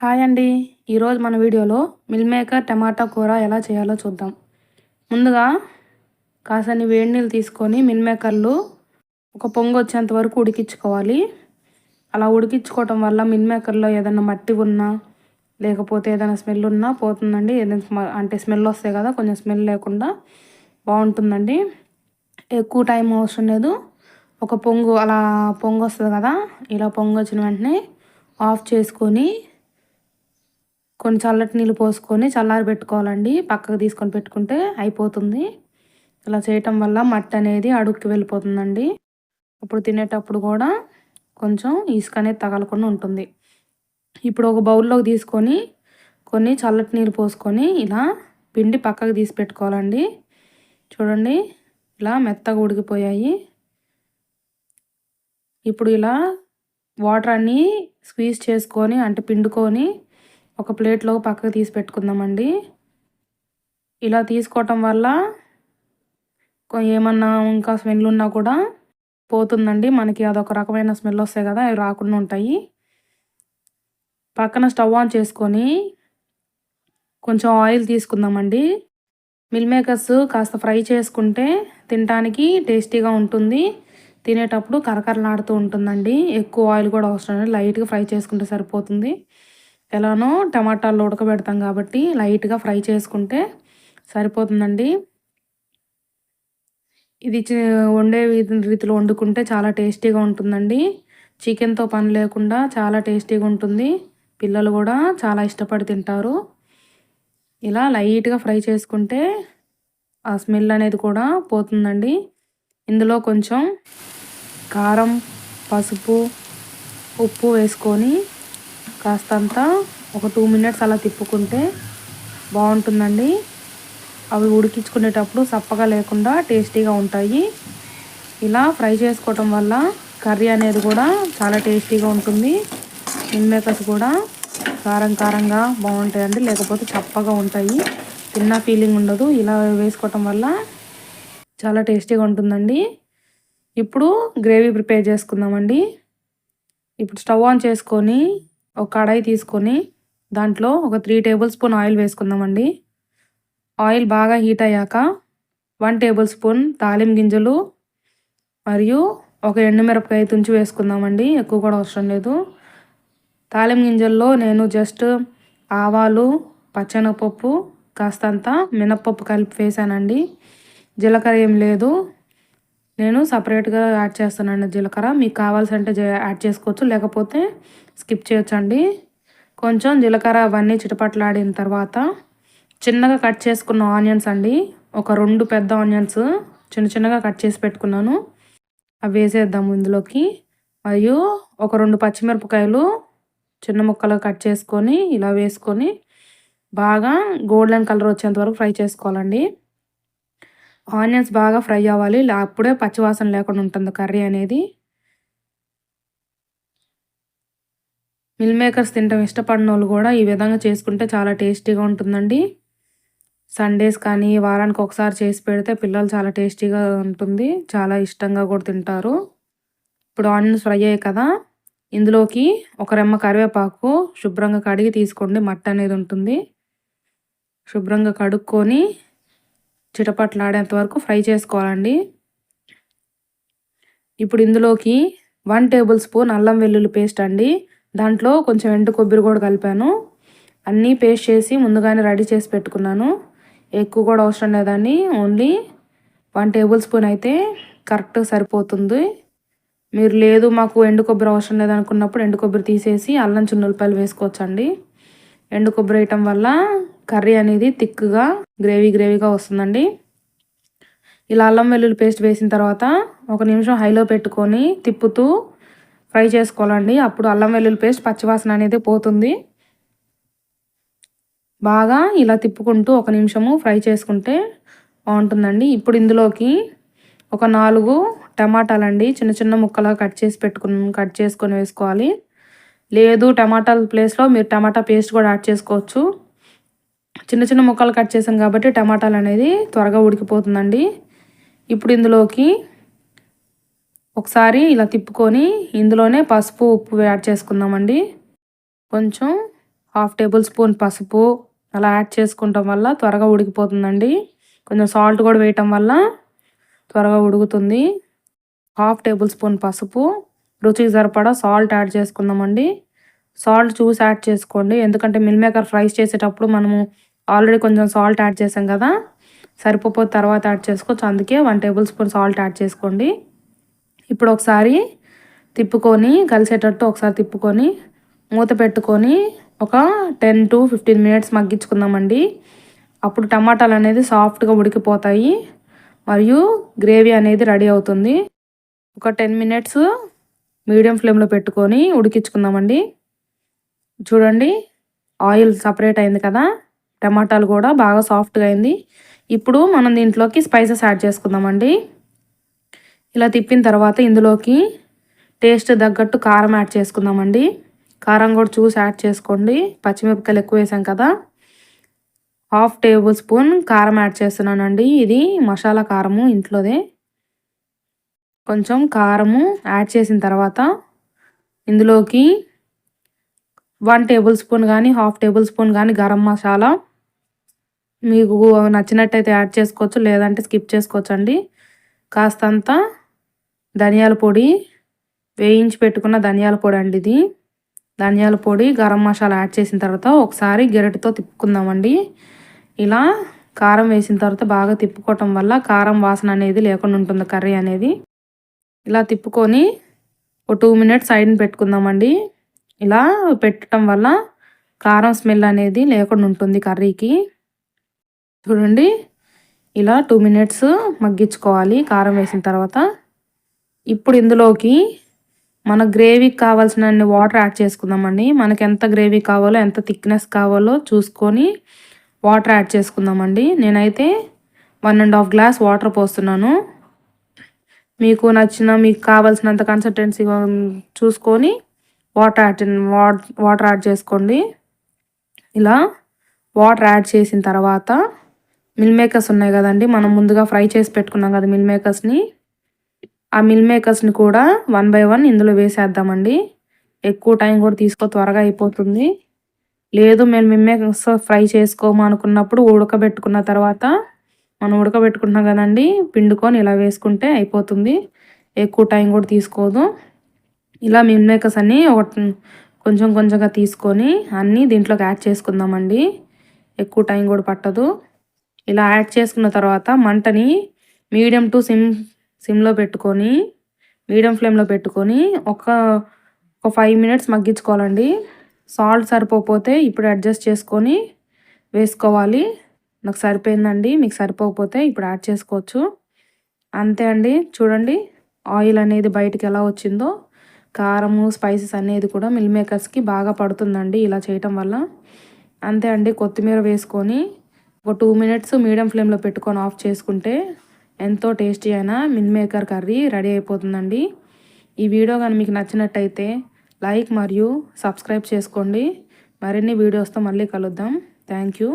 Hi అండి. ఈరోజు మన వీడియోలో మిల్ మేకర్ టమాటా కూర ఎలా చేయాలో చూద్దాం. ముందుగా కాసని వేడి నీళ్ళు తీసుకొని మిల్ మేకర్లు ఒక పొంగు వచ్చేంత వరకు ఉడికించుకోవాలి. అలా ఉడికించుకోవటం వల్ల మిల్ మేకర్లో ఏదైనా మట్టి ఉన్నా లేకపోతే ఏదైనా స్మెల్ ఉన్నా పోతుందండి. ఏదైనా అంటే స్మెల్ వస్తాయి కదా కొంచెం స్మెల్ లేకుండా బాగుంటుందండి. ఎక్కువ టైం అవసరం లేదు. ఒక పొంగు అలా పొంగు వస్తుంది కదా ఇలా పొంగు వచ్చిన వెంటనే ఆఫ్ చేసుకొని కొన్ని చల్లటి నీళ్ళు పోసుకొని చల్లారి పెట్టుకోవాలండి. పక్కకు తీసుకొని పెట్టుకుంటే అయిపోతుంది. ఇలా చేయటం వల్ల మట్టి అనేది అడుక్కి వెళ్ళిపోతుందండి. అప్పుడు తినేటప్పుడు కూడా కొంచెం ఇసుక అనేది తగలకుండా ఉంటుంది. ఇప్పుడు ఒక బౌల్లోకి తీసుకొని కొన్ని చల్లటి నీళ్ళు పోసుకొని ఇలా పిండి పక్కకు తీసి పెట్టుకోవాలండి. చూడండి ఇలా మెత్తగా ఉడికిపోయాయి. ఇప్పుడు ఇలా వాటర్ అన్నీ స్క్వీజ్ చేసుకొని అంటే పిండుకొని ఒక ప్లేట్లో పక్కకు తీసి పెట్టుకుందామండి. ఇలా తీసుకోవటం వల్ల ఏమన్నా ఇంకా స్మెల్ ఉన్నా కూడా పోతుందండి. మనకి అదొక రకమైన స్మెల్ వస్తాయి కదా అవి రాకుండా ఉంటాయి. పక్కన స్టవ్ ఆన్ చేసుకొని కొంచెం ఆయిల్ తీసుకుందామండి. మిల్ మేకర్స్ కాస్త ఫ్రై చేసుకుంటే తినడానికి టేస్టీగా ఉంటుంది. తినేటప్పుడు కరకరలాడుతూ ఉంటుందండి. ఎక్కువ ఆయిల్ కూడా అవసరం లేదు. లైట్గా ఫ్రై చేసుకుంటే సరిపోతుంది. ఎలానో టమాటాలు ఉడకబెడతాం కాబట్టి లైట్గా ఫ్రై చేసుకుంటే సరిపోతుందండి. ఇది వండే రీతిలో వండుకుంటే చాలా టేస్టీగా ఉంటుందండి. చికెన్తో పని లేకుండా చాలా టేస్టీగా ఉంటుంది. పిల్లలు కూడా చాలా ఇష్టపడి తింటారు. ఇలా లైట్గా ఫ్రై చేసుకుంటే ఆ స్మెల్ అనేది కూడా పోతుందండి. ఇందులో కొంచెం కారం పసుపు ఉప్పు వేసుకొని కాస్తంత ఒక టూ మినిట్స్ అలా తిప్పుకుంటే బాగుంటుందండి. అవి ఉడికించుకునేటప్పుడు సప్పగా లేకుండా టేస్టీగా ఉంటాయి. ఇలా ఫ్రై చేసుకోవటం వల్ల కర్రీ అనేది కూడా చాలా టేస్టీగా ఉంటుంది. మిల్మేకర్స్ కూడా కారం కారంగా బాగుంటాయండి లేకపోతే చప్పగా ఉంటాయి. తిన్న ఫీలింగ్ ఉండదు. ఇలా వేసుకోవటం వల్ల చాలా టేస్టీగా ఉంటుందండి. ఇప్పుడు గ్రేవీ ప్రిపేర్ చేసుకుందామండి. ఇప్పుడు స్టవ్ ఆన్ చేసుకొని ఒక కడాయి తీసుకొని దాంట్లో ఒక త్రీ టేబుల్ స్పూన్ ఆయిల్ వేసుకుందామండి. ఆయిల్ బాగా హీట్ అయ్యాక వన్ టేబుల్ స్పూన్ తాలిం గింజలు మరియు ఒక ఎండుమిరపకాయ తుంచి వేసుకుందామండి. ఎక్కువ కూడా అవసరం లేదు. తాలిం గింజల్లో నేను జస్ట్ ఆవాలు పచ్చనపప్పు కాస్తంత మినప్పప్పు కలిపి వేసానండి. జీలకర్ర ఏం లేదు. నేను సపరేట్గా యాడ్ చేస్తానండి జీలకర్ర. మీకు కావాల్సింటే యాడ్ చేసుకోవచ్చు. లేకపోతే స్కిప్ చేయొచ్చండి. కొంచెం జీలకర్ర అవన్నీ చిటపట్లాడిన తర్వాత చిన్నగా కట్ చేసుకున్న ఆనియన్స్ అండి. ఒక రెండు పెద్ద ఆనియన్స్ చిన్న చిన్నగా కట్ చేసి పెట్టుకున్నాను. అవి వేసేద్దాము ఇందులోకి. మరియు ఒక రెండు పచ్చిమిరపకాయలు చిన్న ముక్కలు కట్ చేసుకొని ఇలా వేసుకొని బాగా గోల్డెన్ కలర్ వచ్చేంత వరకు ఫ్రై చేసుకోవాలండి. ఆనియన్స్ బాగా ఫ్రై అవ్వాలి. అప్పుడే పచ్చివాసన లేకుండా ఉంటుంది కర్రీ అనేది. మిల్ మేకర్స్ తినడం ఇష్టపడిన వాళ్ళు కూడా ఈ విధంగా చేసుకుంటే చాలా టేస్టీగా ఉంటుందండి. సండేస్ కానీ వారానికి ఒకసారి చేసి పెడితే పిల్లలు చాలా టేస్టీగా ఉంటుంది. చాలా ఇష్టంగా కూడా తింటారు. ఇప్పుడు ఆనియన్స్ ఫ్రై అయ్యాయి కదా. ఇందులోకి ఒక రెమ్మ కరివేపాకు శుభ్రంగా కడిగి తీసుకోండి. మట్ట అనేది ఉంటుంది. శుభ్రంగా కడుక్కొని చిటపట్లాడేంత వరకు ఫ్రై చేసుకోవాలండి. ఇప్పుడు ఇందులోకి వన్ టేబుల్ స్పూన్ అల్లం వెల్లుల్లి పేస్ట్ అండి. దాంట్లో కొంచెం ఎండు కొబ్బరి కూడా కలిపాను. అన్నీ పేస్ట్ చేసి ముందుగానే రెడీ చేసి పెట్టుకున్నాను. ఎక్కువ కూడా అవసరం లేదండి. ఓన్లీ వన్ టేబుల్ స్పూన్ అయితే కరెక్ట్ సరిపోతుంది. మీరు లేదు మాకు ఎండు కొబ్బరి అవసరం లేదనుకున్నప్పుడు ఎండు కొబ్బరి తీసేసి అల్లం చున్నులపాయలు వేసుకోవచ్చండి. ఎండు కొబ్బరి వేయటం వల్ల కర్రీ అనేది థిక్గా గ్రేవీ గ్రేవీగా వస్తుందండి. ఇలా అల్లం వెల్లుల్లి పేస్ట్ వేసిన తర్వాత ఒక నిమిషం హైలో పెట్టుకొని తిప్పుతూ ఫ్రై చేసుకోవాలండి. అప్పుడు అల్లం వెల్లుల్లి పేస్ట్ పచ్చివాసన అనేది పోతుంది. బాగా ఇలా తిప్పుకుంటూ ఒక నిమిషము ఫ్రై చేసుకుంటే బాగుంటుందండి. ఇప్పుడు ఇందులోకి ఒక నాలుగు టమాటాలండి చిన్న చిన్న ముక్కలుగా కట్ చేసి పెట్టుకుని కట్ చేసుకొని వేసుకోవాలి. లేదు టమాటాల ప్లేస్లో మీరు టమాటా పేస్ట్ కూడా యాడ్ చేసుకోవచ్చు. చిన్న చిన్న ముక్కలు కట్ చేసాం కాబట్టి టమాటాలు అనేది త్వరగా ఉడికిపోతుందండి. ఇప్పుడు ఇందులోకి ఒకసారి ఇలా తిప్పుకొని ఇందులోనే పసుపు ఉప్పు యాడ్ చేసుకుందామండి. కొంచెం హాఫ్ టేబుల్ స్పూన్ పసుపు అలా యాడ్ చేసుకుంటాం వల్ల త్వరగా ఉడికిపోతుందండి. కొంచెం సాల్ట్ కూడా వేయటం వల్ల త్వరగా ఉడుకుతుంది. హాఫ్ టేబుల్ స్పూన్ పసుపు రుచికి సరిపడా సాల్ట్ యాడ్ చేసుకుందామండి. సాల్ట్ చూసి యాడ్ చేసుకోండి. ఎందుకంటే మిల్ మేకర్ ఫ్రైస్ చేసేటప్పుడు మనము ఆల్రెడీ కొంచెం సాల్ట్ యాడ్ చేసాం కదా. సరిపోతే తర్వాత యాడ్ చేసుకోవచ్చు. అందుకే one tablespoon salt add చేసుకోండి. ఇప్పుడు ఒకసారి తిప్పుకొని కలిసేటట్టు ఒకసారి తిప్పుకొని మూత పెట్టుకొని ఒక టెన్ టు ఫిఫ్టీన్ మినిట్స్ మగ్గించుకుందామండి. అప్పుడు టమాటాలు అనేది సాఫ్ట్గా ఉడికిపోతాయి. మరియు గ్రేవీ అనేది రెడీ అవుతుంది. ఒక టెన్ మినిట్స్ మీడియం ఫ్లేమ్లో పెట్టుకొని ఉడికించుకుందామండి. చూడండి ఆయిల్ సపరేట్ అయింది కదా. టమాటాలు కూడా బాగా సాఫ్ట్గా అయింది. ఇప్పుడు మనం దీంట్లోకి స్పైసెస్ యాడ్ చేసుకుందామండి. ఇలా తిప్పిన తర్వాత ఇందులోకి టేస్ట్ తగ్గట్టు కారం యాడ్ చేసుకుందామండి. కారం కూడా చూసి యాడ్ చేసుకోండి. పచ్చిమిరపకాయలు ఎక్కువ వేసాం కదా. హాఫ్ టేబుల్ స్పూన్ కారం యాడ్ చేస్తున్నానండి. ఇది మసాలా కారము ఇంట్లోదే. కొంచెం కారము యాడ్ చేసిన తర్వాత ఇందులోకి వన్ టేబుల్ స్పూన్ కానీ హాఫ్ టేబుల్ స్పూన్ కానీ గరం మసాలా. మీకు నచ్చినట్టయితే యాడ్ చేసుకోవచ్చు లేదంటే స్కిప్ చేసుకోవచ్చు అండి కాస్తంత ధనియాల పొడి వేయించి పెట్టుకున్న ధనియాల పొడి అండి ఇది. ధనియాల పొడి గరం మసాలా యాడ్ చేసిన తర్వాత ఒకసారి గెరటితో తిప్పుకుందామండి. ఇలా కారం వేసిన తర్వాత బాగా తిప్పుకోవటం వల్ల కారం వాసన అనేది లేకుండా ఉంటుంది కర్రీ అనేది. ఇలా తిప్పుకొని ఒక టూ మినిట్స్ సైడ్ని పెట్టుకుందామండి. ఇలా పెట్టడం వల్ల కారం స్మెల్ అనేది లేకుండా ఉంటుంది కర్రీకి. చూడండి ఇలా టూ మినిట్స్ మగ్గించుకోవాలి కారం వేసిన తర్వాత. ఇప్పుడు ఇందులోకి మన గ్రేవీకి కావాల్సిన వాటర్ యాడ్ చేసుకుందామండి. మనకి ఎంత గ్రేవీ కావాలో ఎంత థిక్నెస్ కావాలో చూసుకొని వాటర్ యాడ్ చేసుకుందామండి. నేనైతే one and half glass water పోస్తున్నాను. మీకు నచ్చిన మీకు కావాల్సినంత కన్సిస్టెన్సీ చూసుకొని వాటర్ యాడ్ వాటర్ యాడ్ చేసుకోండి. ఇలా వాటర్ యాడ్ చేసిన తర్వాత మిల్ మేకర్స్ ఉన్నాయి కదండి మనం ముందుగా ఫ్రై చేసి పెట్టుకున్నాం కదా మిల్ మేకర్స్ని. ఆ మిల్ మేకర్స్ని కూడా వన్ బై వన్ ఇందులో వేసేద్దామండి. ఎక్కువ టైం కూడా తీసుకో త్వరగా అయిపోతుంది. లేదు మేము మిల్ మేకర్స్ ఫ్రై చేసుకోము అనుకున్నప్పుడు ఉడకబెట్టుకున్న తర్వాత మనం ఉడకబెట్టుకుంటున్నాం కదండి పిండుకొని ఇలా వేసుకుంటే అయిపోతుంది. ఎక్కువ టైం కూడా తీసుకోదు. ఇలా మిల్ మేకర్స్ అన్నీ ఒక కొంచెం కొంచెంగా తీసుకొని అన్నీ దీంట్లోకి యాడ్ చేసుకుందామండి. ఎక్కువ టైం కూడా పట్టదు. ఇలా యాడ్ చేసుకున్న తర్వాత మంటని మీడియం టు సిమ్ సిమ్లో పెట్టుకొని మీడియం ఫ్లేమ్లో పెట్టుకొని ఒక ఒక ఫైవ్ మినిట్స్ మగ్గించుకోవాలండి. సాల్ట్ సరిపోతే ఇప్పుడు అడ్జస్ట్ చేసుకొని వేసుకోవాలి. నాకు సరిపోయిందండి. మీకు సరిపోకపోతే ఇప్పుడు యాడ్ చేసుకోవచ్చు. అంతే అండి. చూడండి ఆయిల్ అనేది బయటికి ఎలా వచ్చిందో. కారము స్పైసెస్ అనేది కూడా మిల్ మేకర్స్కి బాగా పడుతుందండి ఇలా చేయటం వల్ల. అంతే అండి కొత్తిమీర వేసుకొని ఒక టూ మినిట్స్ మీడియం ఫ్లేమ్లో పెట్టుకొని ఆఫ్ చేసుకుంటే ఎంతో టేస్టీ అయిన మిల్ మేకర్ కర్రీ రెడీ అయిపోతుందండి. ఈ వీడియో కానీ మీకు నచ్చినట్టయితే లైక్ మరియు సబ్స్క్రైబ్ చేసుకోండి. మరిన్ని వీడియోస్తో మళ్ళీ కలుద్దాం. Thank you.